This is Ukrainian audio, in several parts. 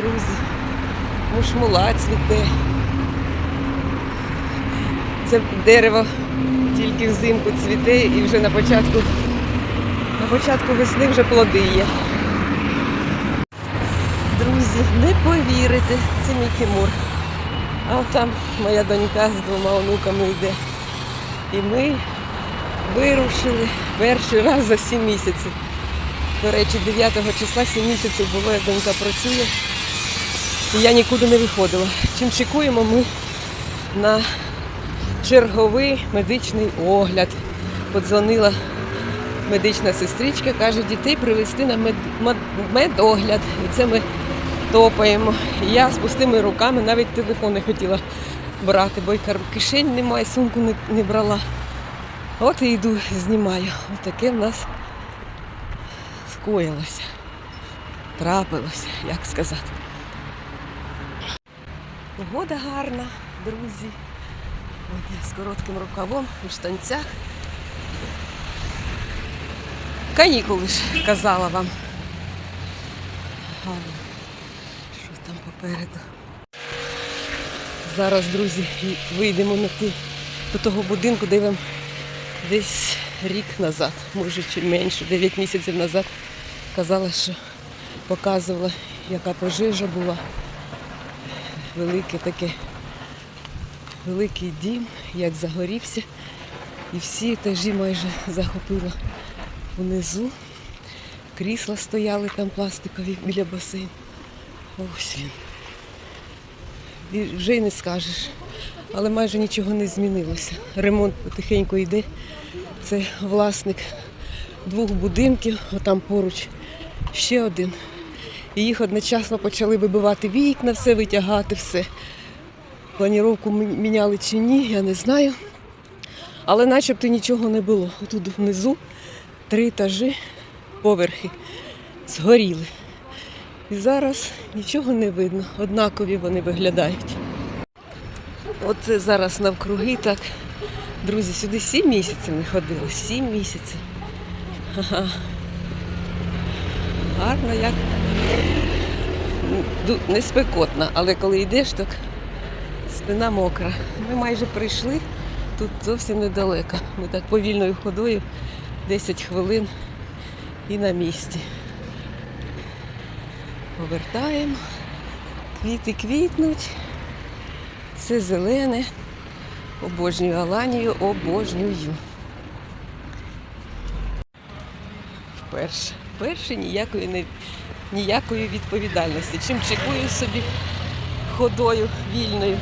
друзі. Мушмула цвіте. Це дерево тільки взимку цвіте і вже на початку, на початку весни вже плоди є. Друзі, не повірите, це мій Тимур. А там моя донька з двома онуками йде. І ми вирушили перший раз за 7 місяців. До речі, 9 числа 7 місяців було, як донька працює. І я нікуди не виходила. Чим чекуємо ми на черговий медичний огляд. Подзвонила медична сестричка, каже, дітей привезти на мед, мед- медогляд. І це ми топаємо. І я з пустими руками навіть телефон не хотіла брати, бо й кишень немає, сумку не, не брала. От і йду, знімаю. Ось таке в нас скоїлося. Трапилося, як сказати. Погода гарна, друзі. От я з коротким рукавом у штанцях. Канікули ж казала вам. Що там попереду? Зараз, друзі, вийдемо на ті, до того будинку, де вам десь рік назад, може чи менше, 9 місяців назад казала, що показувала, яка пожежа була. Велике таке, великий дім, як загорівся. І всі етажі майже захопило внизу. Крісла стояли там пластикові біля басейну. Ось він. І Вже й не скажеш. Але майже нічого не змінилося. Ремонт потихеньку йде. Це власник двох будинків, отам поруч ще один. І їх одночасно почали вибивати вікна, все витягати, все. Планіровку міняли чи ні, я не знаю. Але начебто нічого не було. Тут внизу три етажі, поверхи згоріли. І зараз нічого не видно. Однакові вони виглядають. Оце зараз навкруги так. Друзі, сюди сім місяців не ходили. Сім місяців. Ага. Гарно як. Не спекотно, але коли йдеш, так спина мокра. Ми майже прийшли, тут зовсім недалеко. Ми так повільною ходою 10 хвилин і на місці. Повертаємо, квіти квітнуть, все зелене. Обожнюю Аланію, обожнюю. Вперше. Вперше ніякої не, ніякої відповідальності. Чим чекую собі ходою вільною.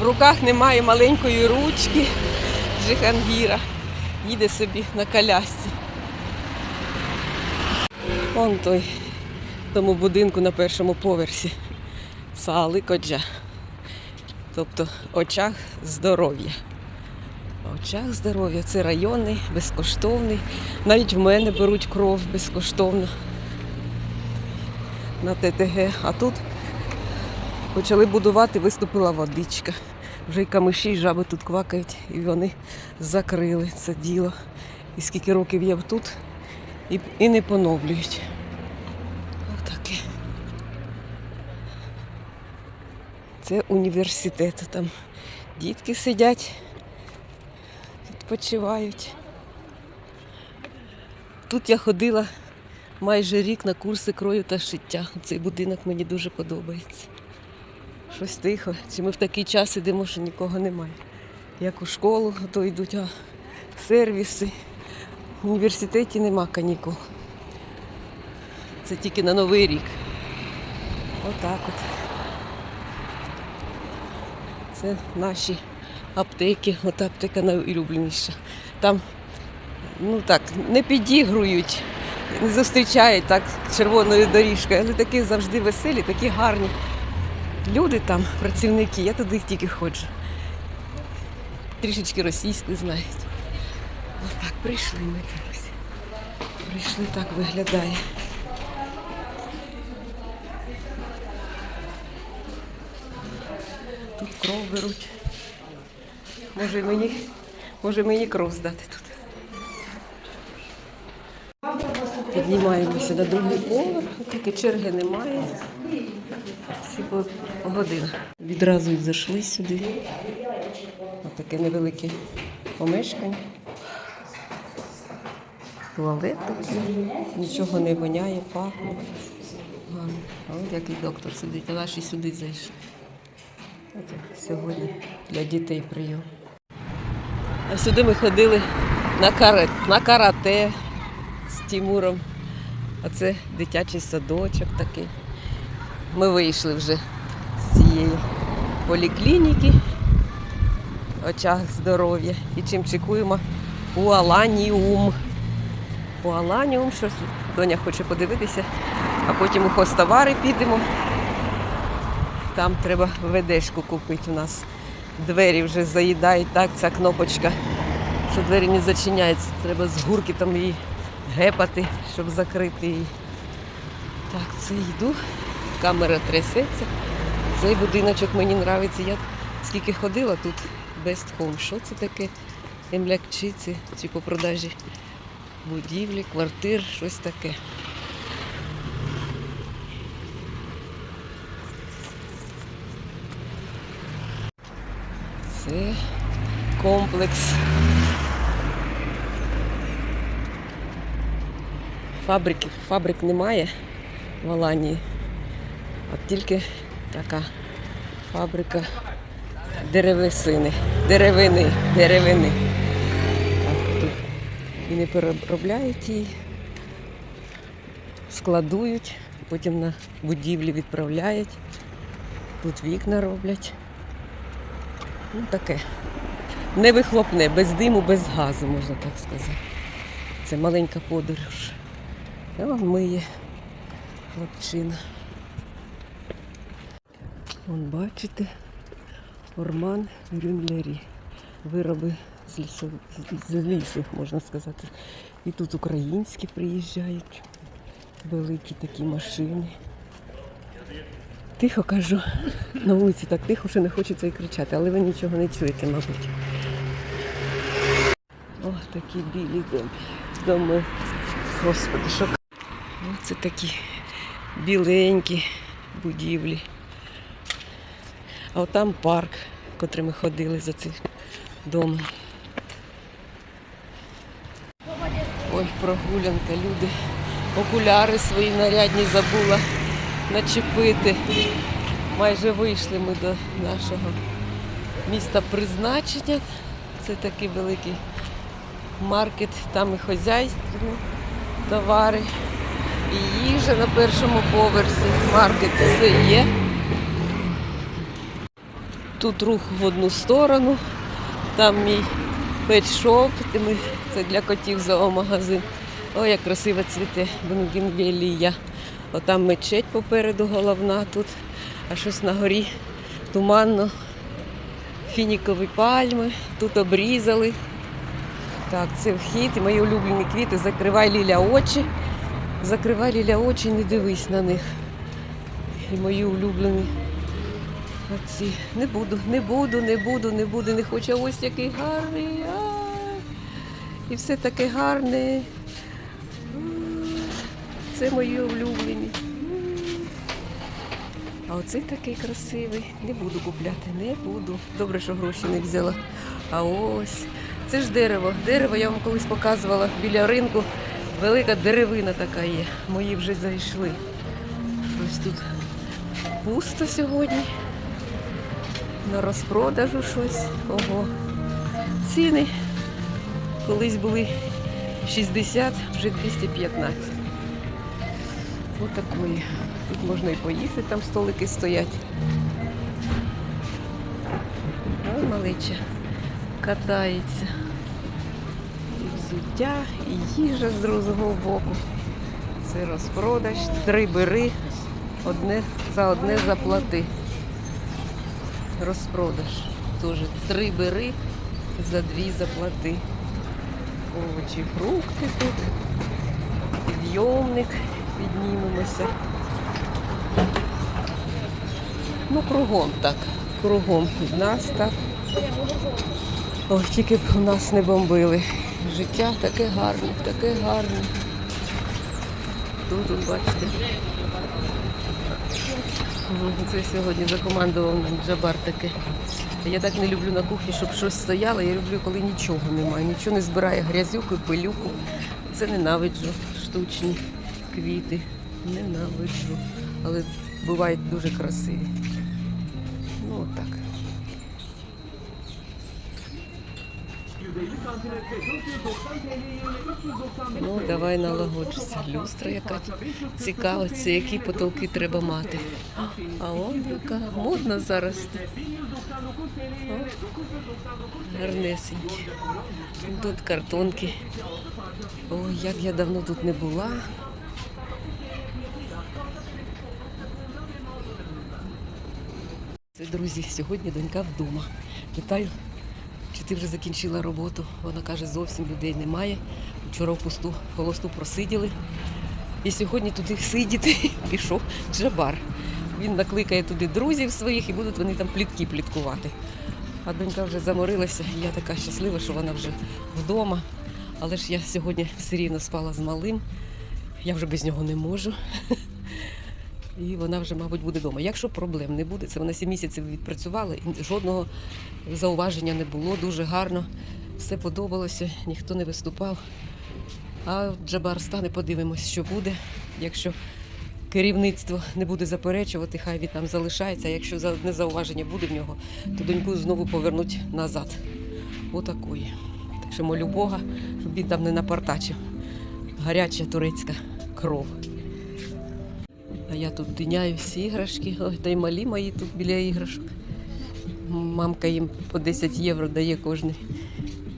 В руках немає маленької ручки Джихангіра. Їде собі на колясці. Вон той в тому будинку на першому поверсі. Сали Коджа. Тобто очах здоров'я. Очах здоров'я це районний, безкоштовний. Навіть в мене беруть кров безкоштовно на ТТГ. А тут почали будувати, виступила водичка. Вже й камиші, і жаби тут квакають, і вони закрили це діло. І скільки років я тут, і, і не поновлюють. Отаке. Це університет. Там дітки сидять, відпочивають. Тут я ходила майже рік на курси крою та шиття. Цей будинок мені дуже подобається. Щось тихо. Чи ми в такий час ідемо, що нікого немає. Як у школу, то йдуть а, сервіси. В університеті нема канікул. Це тільки на Новий рік. Отак от. Це наші аптеки. От аптека найулюбленіша. Там ну так, не підігрують, не зустрічають так червоною доріжкою, але такі завжди веселі, такі гарні. Люди там, працівники, я туди тільки ходжу. Трішечки російську знають. Отак прийшли ми якось. Прийшли, так виглядає. Тут кров беруть. Може мені, може мені кров здати тут. Піднімаємося на другий поверх, тільки черги немає. по, по годинах. Відразу й зайшли сюди. Ось таке невелике помешкання. Туалет є. Нічого не воняє, пахне. А от який доктор сидить, а наші сюди зайшли. Сьогодні для дітей прийом. А сюди ми ходили на, каре, на карате з Тимуром. А це дитячий садочок такий. Ми вийшли вже з цієї поліклініки очах здоров'я і чим чекуємо у Аланіум. У Аланіум щось доня хоче подивитися, а потім у хостовари підемо. Там треба ведешку купити у нас. Двері вже заїдають, так, ця кнопочка, що двері не зачиняються. Треба з гурки там її гепати, щоб закрити її. Так, це йду. Камера трясеться. Цей будиночок мені подобається. Я скільки ходила тут Best Home. Що це таке? Емлякчиці чи по продажі будівлі, квартир, щось таке. Це комплекс фабрики. Фабрик немає в Аланії, а тільки така фабрика деревесини, деревини, деревини. І не переробляють її, складують, потім на будівлі відправляють. Тут вікна роблять. Ну таке. Не вихлопне, без диму, без газу, можна так сказати. Це маленька подорож. Он миє хлопчина. Вон бачите, Орман Грюнлері. Вироби з лісу, з лісу, можна сказати. І тут українські приїжджають. Великі такі машини. Тихо кажу, на вулиці так тихо, що не хочеться і кричати, але ви нічого не чуєте, мабуть. О, такі білі доми. Господи, що. Оце такі біленькі будівлі. А от там парк, в котрий ми ходили за цим домом. Ой, прогулянка, люди. Окуляри свої нарядні забула начепити. Майже вийшли ми до нашого міста призначення. Це такий великий маркет, там і хозяйственні товари, їжа на першому поверсі. Маркет все є. Тут рух в одну сторону, там мій петшоп, це для котів зоомагазин. Ой, як красиво цвіте бунгенвілія. Отам мечеть попереду головна тут, а щось на горі туманно. Фінікові пальми, тут обрізали. Так, це вхід і мої улюблені квіти. Закривай Ліля очі. Закривай Ліля очі, не дивись на них. І мої улюблені. Оці. Не буду, не буду, не буду, не буду, не хочу. Ось який гарний. Ай. І все таке гарне. Це мої улюблені. А оцей такий красивий. Не буду купляти, не буду. Добре, що гроші не взяла. А ось. Це ж дерево. Дерево я вам колись показувала біля ринку. Велика деревина така є. Мої вже зайшли. Ось тут пусто сьогодні. На розпродажу щось. Ого. Ціни колись були 60, вже 215. Отакої. Тут можна і поїсти, там столики стоять. Ой, малеча катається. Взуття, і їжа з другого боку. Це розпродаж. Три бери, одне за одне заплати. Розпродаж. Теж три бери, за дві заплати. Овочі, фрукти тут. Підйомник, піднімемося. Ну, кругом так. Кругом від нас так. Ой, тільки б у нас не бомбили. Життя таке гарне, таке гарне. Тут, бачите. Це сьогодні закомандував нам Джабар таке. Я так не люблю на кухні, щоб щось стояло. Я люблю, коли нічого немає, нічого не збирає грязюку, пилюку. Це ненавиджу. Штучні квіти. Ненавиджу. Але бувають дуже красиві. Ну, давай налагоджуся. Люстра яка цікава, це які потолки треба мати. А он яка модна зараз. О, гарнесенькі. Тут картонки. Ой, як я давно тут не була. Це, друзі, сьогодні донька вдома. Питаю, ти вже закінчила роботу? Вона каже, зовсім людей немає. Вчора в пусту холосту просиділи. І сьогодні туди сидіти пішов Джабар. Він накликає туди друзів своїх і будуть вони там плітки пліткувати. А донька вже заморилася. і Я така щаслива, що вона вже вдома. Але ж я сьогодні все рівно спала з малим. Я вже без нього не можу. І вона вже, мабуть, буде вдома. Якщо проблем не буде, це вона 7 місяців відпрацювала, і жодного зауваження не було, дуже гарно. Все подобалося, ніхто не виступав. А Джабар стане, подивимось, що буде. Якщо керівництво не буде заперечувати, хай він там залишається. А якщо одне зауваження буде в нього, то доньку знову повернуть назад. Отакої. Так що молю Бога, щоб він там не напортачив. Гаряча турецька кров. А я тут тиняю всі іграшки. Ой, та й малі мої тут біля іграшок. Мамка їм по 10 євро дає кожний,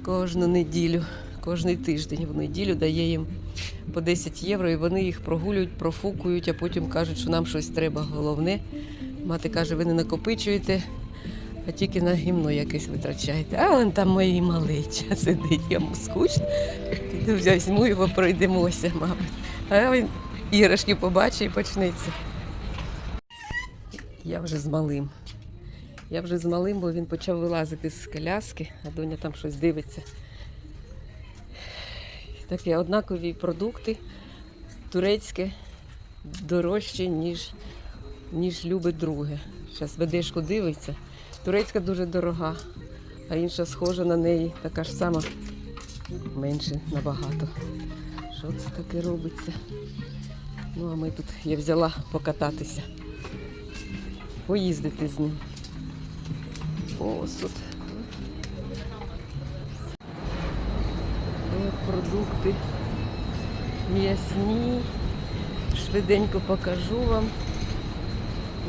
кожну неділю, кожний тиждень в неділю дає їм по 10 євро, і вони їх прогулюють, профукують, а потім кажуть, що нам щось треба. Головне. Мати каже, ви не накопичуєте, а тільки на гімно якесь витрачаєте. А вон там мої малеча сидить, йому скучно. Візьму його, пройдемося, мабуть. А він іграшки побачить і почнеться. Я вже з малим. Я вже з малим, бо він почав вилазити з коляски, а доня там щось дивиться. Такі однакові продукти, турецьке дорожче, ніж, ніж любить друге. Зараз ведешку дивиться. Турецька дуже дорога, а інша схожа на неї, така ж сама, менше набагато. Що це таке робиться? Ну, а ми тут я взяла покататися, поїздити з ним. Посуд. Продукти м'ясні. Швиденько покажу вам.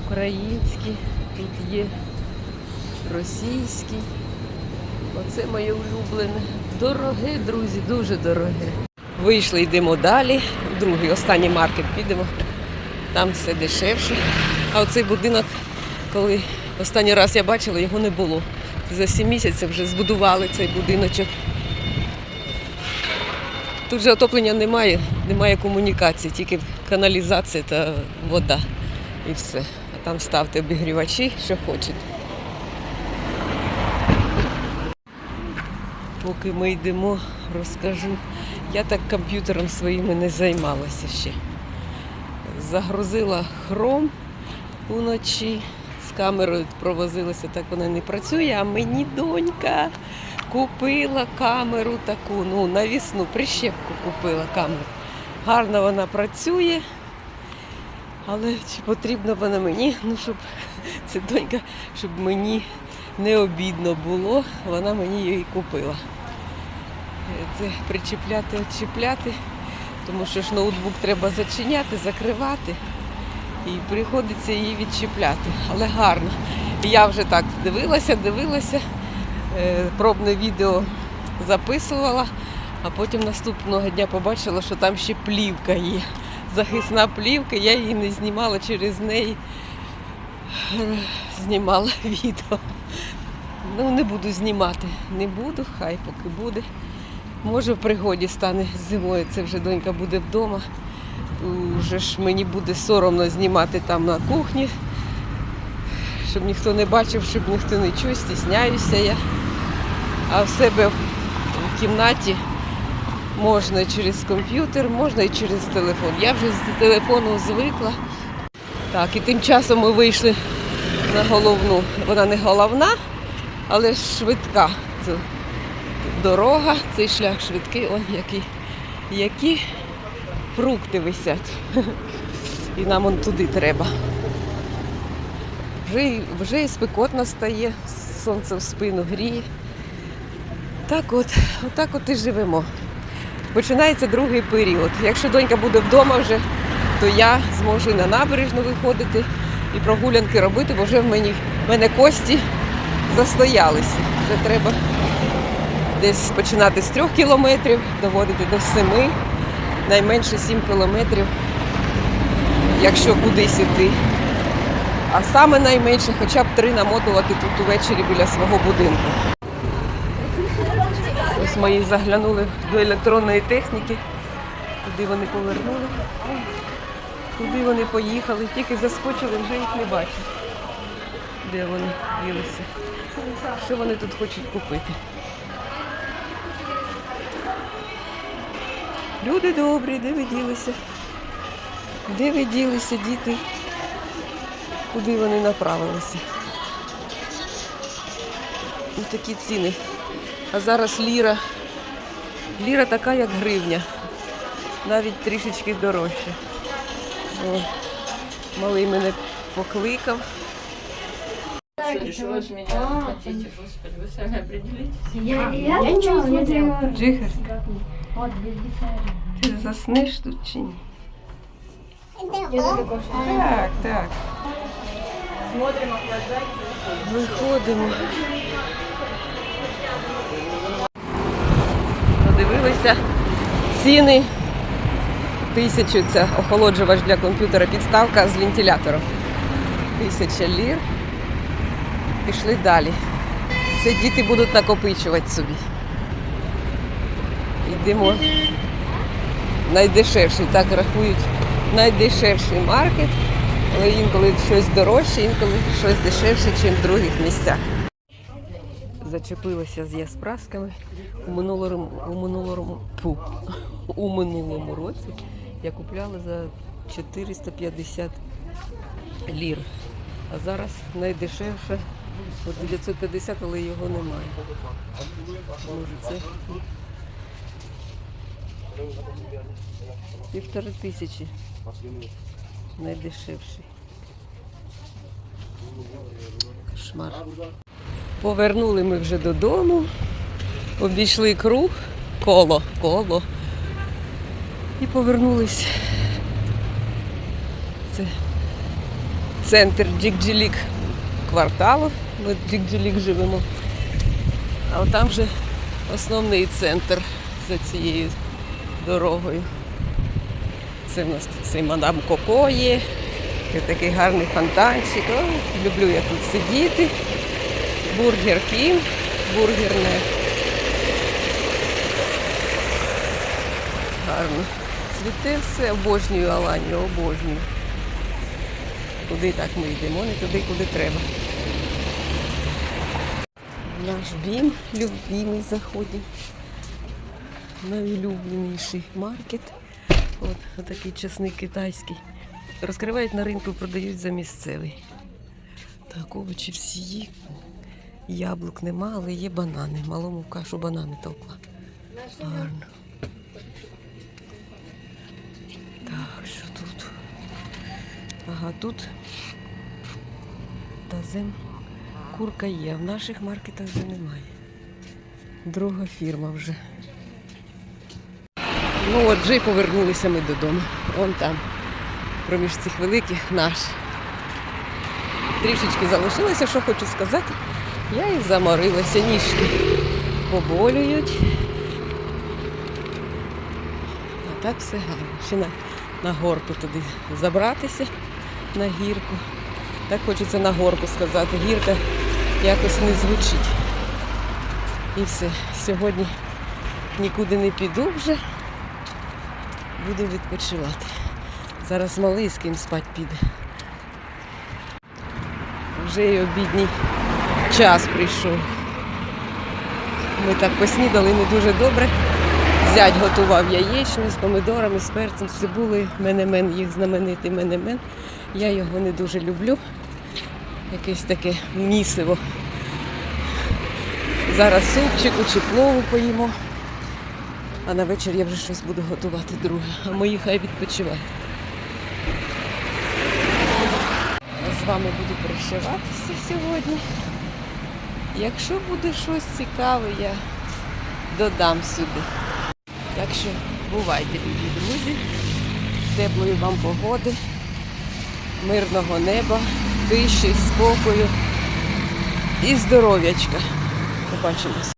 Українські, тут є російські. Оце моє улюблене. Дороге, друзі, дуже дороге. Вийшли, йдемо далі. Другий, останній маркет підемо. Там все дешевше. А оцей будинок, коли останній раз я бачила, його не було. За 7 місяців вже збудували цей будиночок. Тут же отоплення немає, немає комунікації, тільки каналізація та вода. І все. А там ставте обігрівачі, що хочете. Поки ми йдемо, розкажу. Я так комп'ютером своїми не займалася ще. Загрузила хром уночі, з камерою провозилася, так вона не працює, а мені донька купила камеру таку, ну, навісну прищепку купила камеру. Гарно вона працює, але чи потрібно вона мені, ну, щоб це донька, щоб мені не обідно було, вона мені її купила. Е, Це причіпляти, відчіпляти, тому що ж ноутбук треба зачиняти, закривати. І приходиться її відчіпляти. Але гарно. Я вже так дивилася, дивилася, е, пробне відео записувала, а потім наступного дня побачила, що там ще плівка є. Захисна плівка, я її не знімала через неї. Знімала відео. Ну, не буду знімати. Не буду, хай поки буде. Може, в пригоді стане зимою, це вже донька буде вдома. Уже ж мені буде соромно знімати там на кухні, щоб ніхто не бачив, щоб ніхто не чув, стісняюся я. А в себе в кімнаті можна через комп'ютер, можна і через телефон. Я вже з телефону звикла. Так, і тим часом ми вийшли на головну. Вона не головна, але швидка. Дорога, цей шлях швидкий, он які, які фрукти висять. І нам он туди треба. Вже, вже і спекотно стає, сонце в спину гріє. Так от, отак от і живемо. Починається другий період. Якщо донька буде вдома вже, то я зможу на набережну виходити і прогулянки робити, бо вже в мені, в мене кості застоялися. Вже треба десь починати з трьох кілометрів, доводити до семи, найменше сім кілометрів, якщо кудись іти. А саме найменше хоча б три намотувати тут увечері біля свого будинку. Ось і заглянули до електронної техніки. Куди вони повернули? Куди вони поїхали? Тільки заскочили, вже їх не бачу. Де вони ділися? Що вони тут хочуть купити? Люди добрі, де ви ділися? Де ви ділися, діти? Куди вони направилися? Ось такі ціни. А зараз ліра. Ліра така, як гривня. Навіть трішечки дорожче. О, малий мене покликав. Что вы от меня хотите, господи, вы сами определитесь. Я, я, я ничего не смотрела. Джигер, Ти заснеш тут чи ні? Так, так. Смотрим, охлаждать. Виходимо. Подивилися ціни. Тисячу це охолоджувач для комп'ютера, підставка з вентилятором. Тисяча лір. Пішли далі. Це діти будуть накопичувати собі. Йдемо. Найдешевший, так рахують, найдешевший маркет, але інколи щось дорожче, інколи щось дешевше, ніж в других місцях. Зачепилася з яспрасками. У минулому, у минулому, фу, у минулому році я купляла за 450 лір. А зараз найдешевше от 950, але його немає. Може це півтори тисячі найдешевший. Кошмар. Повернули ми вже додому, обійшли круг, коло, коло. І повернулись. Це центр Джікджілік кварталу. Ми в Джікджілік живемо. А там вже основний центр за цією дорогою. Це в нас тут цей мадам Коко є. Такий гарний фонтанчик. О, люблю я тут сидіти. Бургер Кінг, бургерне. Гарно. Цвіте все, обожнюю Аланію, обожнюю. Куди так ми йдемо, не туди, куди треба. Наш бім любимий заходить. Найулюбленіший маркет. От, отакий чесник китайський. Розкривають на ринку, продають за місцевий. Так, овочі всі. Яблук нема, але є банани. Малому кашу банани толкла. Гарно. Так, що тут? Ага, тут тазем курка є. В наших маркетах вже немає. Друга фірма вже. Ну от вже й повернулися ми додому. Вон там, проміж цих великих наш. Трішечки залишилося, що хочу сказати. Я і заморилася, ніжки поболюють. А так все гарно. Ще на, на горку туди забратися, на гірку. Так хочеться на горку сказати. Гірка якось не звучить. І все. Сьогодні нікуди не піду вже. Буду відпочивати. Зараз малий з ким спать піде. Вже й обідній час прийшов. Ми так поснідали не дуже добре. Зять готував яєчню з помидорами, з перцем, з цибулею, менемен, їх знаменитий менемен. Я його не дуже люблю. Якесь таке місиво. Зараз супчику чи плову поїмо. А на вечір я вже щось буду готувати друге. А мої хай відпочивають. З вами буду прощаватися сьогодні. Якщо буде щось цікаве, я додам сюди. Так що бувайте, любі друзі, теплої вам погоди, мирного неба, тиші, спокою і здоров'ячка. Побачимось.